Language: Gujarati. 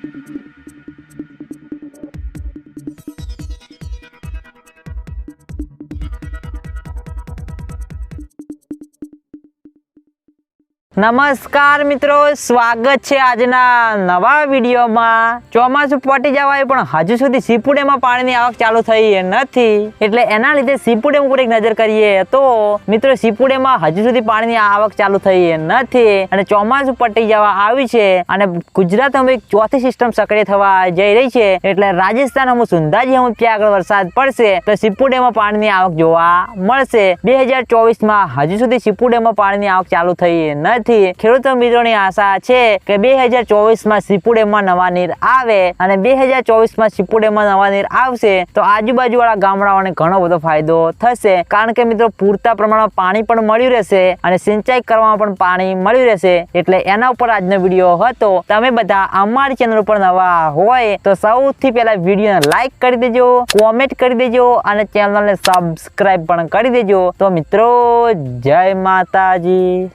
Thank you. નમસ્કાર મિત્રો, સ્વાગત છે આજના નવા વિડીયોમાં. ચોમાસું પટી જવાય પણ હજુ સુધી સીપુડેમાં પાણીની આવક ચાલુ થઈ નથી. એટલે એના લીધે સીપુડેમ ઉપર એક નજર કરીએ તો, મિત્રો, સીપુડેમાં હજુ સુધી પાણીની આવક ચાલુ થઈ નથી અને ચોમાસું પટી જવા આવ્યું છે અને ગુજરાતમાં એક ચોથી સિસ્ટમ સક્રિય થવા જઈ રહી છે. એટલે રાજસ્થાન અમુક સુંધાજી અમુક ત્યાં આગળ વરસાદ પડશે તો સીપુડેમાં પાણીની આવક જોવા મળશે. બે હજાર ચોવીસમાં હજુ સુધી સીપુડેમાં પાણીની આવક ચાલુ થઈ નથી. ખેડૂતો મિત્રોની આશા છે કે બે હજાર ચોવીસમાં સીપુડેમાં નવા નીર આવે અને બે હજાર ચોવીસમાં સીપુડેમાં નવા નીર આવશે, તો આજુબાજુવાળા ગામડાઓને ઘણો બધો ફાયદો થશે. કારણ કે મિત્રો, પૂરતા પ્રમાણમાં પાણી પણ મળ્યું રહેશે અને સિંચાઈ કરવામાં પણ પાણી મળ્યું રહેશે. એટલે એના ઉપર આજનો વીડિયો હતો. તમે બધા અમારી ચેનલ ઉપર નવા હોય તો સૌથી પહેલા વિડીયોને લાઈક કરી દેજો, કોમેન્ટ કરી દેજો અને ચેનલને સબસ્ક્રાઈબ પણ કરી દેજો. તો મિત્રો, જય માતાજી.